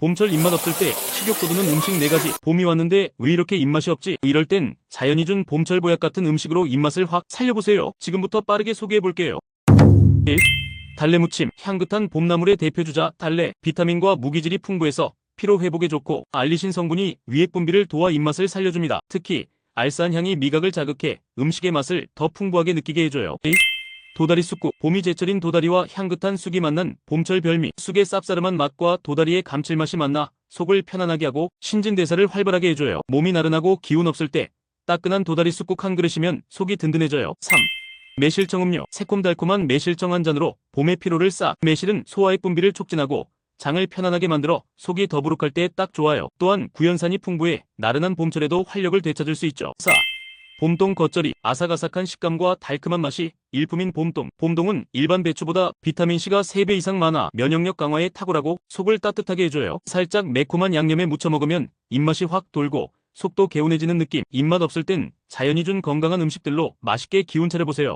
봄철 입맛 없을 때 식욕 돋우는 음식 4가지. 봄이 왔는데 왜 이렇게 입맛이 없지? 이럴 땐 자연이 준 봄철 보약 같은 음식으로 입맛을 확 살려보세요. 지금부터 빠르게 소개해볼게요. 1. 달래무침. 향긋한 봄나물의 대표주자 달래. 비타민과 무기질이 풍부해서 피로 회복에 좋고 알리신 성분이 위액 분비를 도와 입맛을 살려줍니다. 특히 알싸한 향이 미각을 자극해 음식의 맛을 더 풍부하게 느끼게 해줘요. 2. 도다리 쑥국. 봄이 제철인 도다리와 향긋한 쑥이 만난 봄철 별미. 쑥의 쌉싸름한 맛과 도다리의 감칠맛이 만나 속을 편안하게 하고 신진대사를 활발하게 해줘요. 몸이 나른하고 기운 없을 때 따끈한 도다리 쑥국 한 그릇이면 속이 든든해져요. 3. 매실청 음료. 새콤달콤한 매실청 한 잔으로 봄의 피로를 싹. 매실은 소화액 분비를 촉진하고 장을 편안하게 만들어 속이 더부룩할 때 딱 좋아요. 또한 구연산이 풍부해 나른한 봄철에도 활력을 되찾을 수 있죠. 4. 봄동 겉절이 아삭아삭한 식감과 달콤한 맛이 일품인 봄동. 봄동은 일반 배추보다 비타민C가 3배 이상 많아 면역력 강화에 탁월하고 속을 따뜻하게 해줘요. 살짝 매콤한 양념에 무쳐 먹으면 입맛이 확 돌고 속도 개운해지는 느낌. 입맛 없을 땐 자연이 준 건강한 음식들로 맛있게 기운 차려보세요.